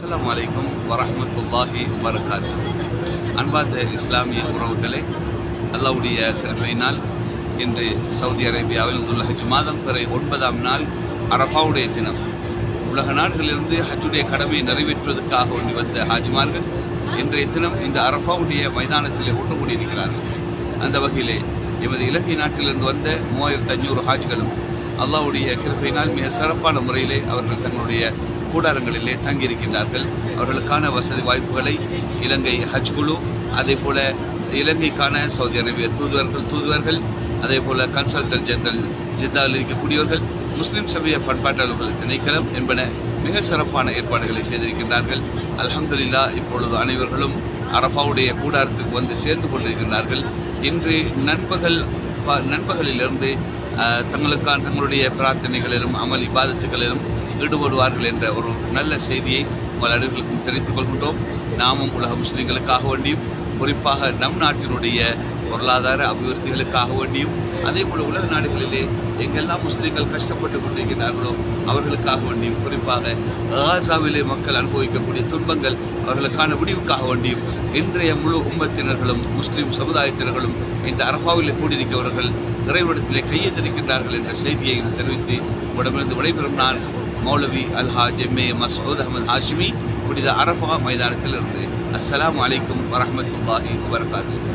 அஸ்லாம் அலைக்கும் வரமத்துல்லாஹி வரகாது அன்பார்ந்த இஸ்லாமிய உறவுகளை அல்லாவுடைய கிருபையினால் இன்று சவுதி அரேபியாவில் உள்ள ஹஜ் மாதம் பிறை ஒன்பதாம் நாள் அரபாவுடைய தினம். உலக நாடுகளிலிருந்து ஹஜ்ஜுடைய கடமையை நிறைவேற்றுவதற்காக ஒன்று வந்த ஹாஜிமார்கள் இன்றைய தினம் இந்த அரபாவுடைய மைதானத்திலே ஒன்று இருக்கிறார்கள் அந்த வகையிலே எமது இலங்கை நாட்டிலிருந்து வந்த மூவாயிரத்து அஞ்சூறு ஹாஜ்களும் அல்லாவுடைய கிருப்பையினால் மிக சிறப்பான முறையிலே அவர்கள் தங்களுடைய கூடாரங்களிலே தங்கியிருக்கின்றார்கள். அவர்களுக்கான வசதி வாய்ப்புகளை இலங்கை ஹஜ் குழு அதே போல இலங்கைக்கான சவுதி அரேபிய தூதுவர்கள் தூதுவர்கள் அதே போல கன்சல்டன்ட் ஜெனரல் ஜித்தாவில் இருக்கக்கூடியவர்கள் முஸ்லிம் சமய பண்பாட்டாளர்கள் திணைக்களம் என்பன மிக சிறப்பான ஏற்பாடுகளை செய்திருக்கின்றார்கள். அலமதுல்லா இப்பொழுது அனைவர்களும் அரபாவுடைய கூடாரத்துக்கு வந்து சேர்ந்து கொண்டிருக்கின்றார்கள். இன்று நண்பகல் ப- நண்பகலிலிருந்து தங்களுக்கான தங்களுடைய பிரார்த்தனைகளிலும் அமல் இபாதத்துகளிலும் ஈடுபடுவார்கள் என்ற ஒரு நல்ல செய்தியை உங்கள் அனைவர்களுக்கும் தெரிவித்துக் கொள்கின்றோம். நாமும் உலக முஸ்லீம்களுக்காக வேண்டியும் குறிப்பாக நம் நாட்டினுடைய பொருளாதார அபிவிருத்திகளுக்காக வேண்டியும் அதே போல உலக நாடுகளிலே எங்கெல்லாம் முஸ்லிம்கள் கஷ்டப்பட்டு கொண்டிருக்கிறார்களோ அவர்களுக்காக வேண்டியும் குறிப்பாக காசாவிலே மக்கள் அனுபவிக்கக்கூடிய துன்பங்கள் அவர்களுக்கான முடிவுக்காக வேண்டியும் இன்றைய முழு உம்மத்தினர்களும் முஸ்லீம் சமுதாயத்தினர்களும் இந்த அரபாவிலே கூடியிருக்கிறவர்கள் இறைவனத்திலே கையெழுத்திருக்கின்றார்கள் என்ற செய்தியை தெரிவித்து உடமிருந்து விடைபெறும் நான் மௌலவி அல்ஹாஜ் எம் ஏ மசூத் அகமது ஹாஷிமி புனித அரபா மைதானத்தில் இருந்து அஸ்ஸலாமு அலைக்கும் வரஹ்மத்துல்லாஹி வபரகாத்துஹு